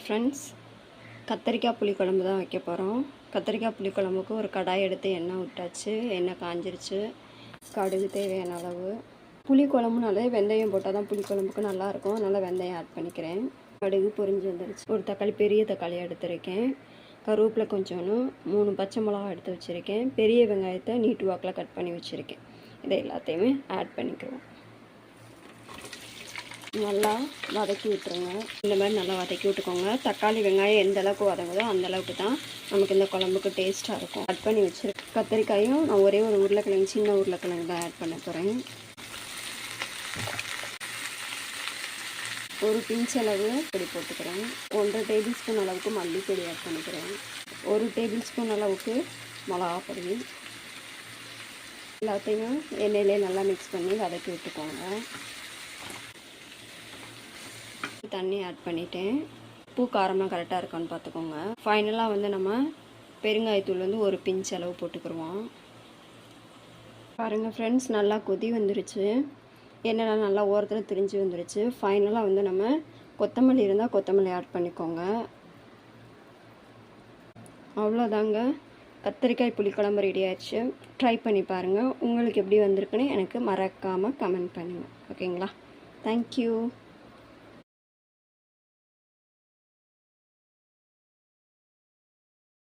Friends கத்தரிக்காய் புளிக்குழம்பு தான் வைக்க போகிறோம் கத்தரிக்காய் புளிக்குழம்புக்கு ஒரு கடாய் எடுத்து எண்ணெய் விட்டாச்சு. எண்ணெய் காஞ்சிருச்சு. கடுகு தேவையான அளவு. புளிக்குழம்புனாலே வெந்தயம் போட்டால் தான் புளிக்குழம்புக்கு நல்லாயிருக்கும் அதனால் வெந்தயம் ஆட் பண்ணிக்கிறேன். கடுகு பொரிஞ்சு வந்துருச்சு. ஒரு தக்காளி பெரிய தக்காளி எடுத்திருக்கேன். கருவேப்பில் கொஞ்சோன்னு மூணு பச்சை மிளகா எடுத்து வச்சுருக்கேன். பெரிய வெங்காயத்தை நீட்டு வாக்கில் கட் பண்ணி வச்சுருக்கேன். இதை எல்லாத்தையுமே ஆட் பண்ணிக்கிறோம் நல்லா வதக்கி விட்டுருங்க. இந்த மாதிரி நல்லா வதக்கி விட்டுக்கோங்க. தக்காளி வெங்காயம் எந்த அளவுக்கு வதங்குதோ அந்த அளவுக்கு தான் நமக்கு இந்த குழம்புக்கு டேஸ்ட்டாக இருக்கும். கட் பண்ணி வச்சுருக்கேன் கத்திரிக்காயும் நான் ஒரே ஒரு உருளைக்கிழங்கு சின்ன உருளைக்கிழங்கு தான் ஆட் பண்ண போகிறேன் ஒரு பிஞ்ச் அளவு பொடி போட்டுக்கிறேன். ஒன்றரை டேபிள் ஸ்பூன் அளவுக்கு மல்லிப்பொடி ஆட் பண்ணிக்கிறேன். ஒரு டேபிள் ஸ்பூன் அளவுக்கு மிளகா பொடி. எல்லாத்தையும் எண்ணெயிலே நல்லா மிக்ஸ் பண்ணி வதக்கி விட்டுக்கோங்க. தண்ணி ஆட் பண்ணிட்டேன். உப்பு காரமாக கரெக்டாக இருக்கான்னு பார்த்துக்கோங்க ஃபைனலாக வந்து நம்ம பெருங்காயத்தூள் வந்து ஒரு பிஞ்ச் அளவு போட்டுக்கிடுவோம் பாருங்கள் ஃப்ரெண்ட்ஸ் நல்லா கொதி வந்துருச்சு. எண்ணெய்லாம் நல்லா ஓரத்தில் திரிஞ்சு வந்துருச்சு. ஃபைனலாக வந்து நம்ம கொத்தமல்லி இருந்தால் கொத்தமல்லி ஆட் பண்ணிக்கோங்க. அவ்வளோதாங்க. கத்திரிக்காய் புளிக்குழம்பு ரெடி ஆயிடுச்சு. ட்ரை பண்ணி பாருங்கள் உங்களுக்கு எப்படி வந்திருக்குன்னு எனக்கு மறக்காமல் கமெண்ட் பண்ணுங்கள் ஓகேங்களா தேங்க்யூ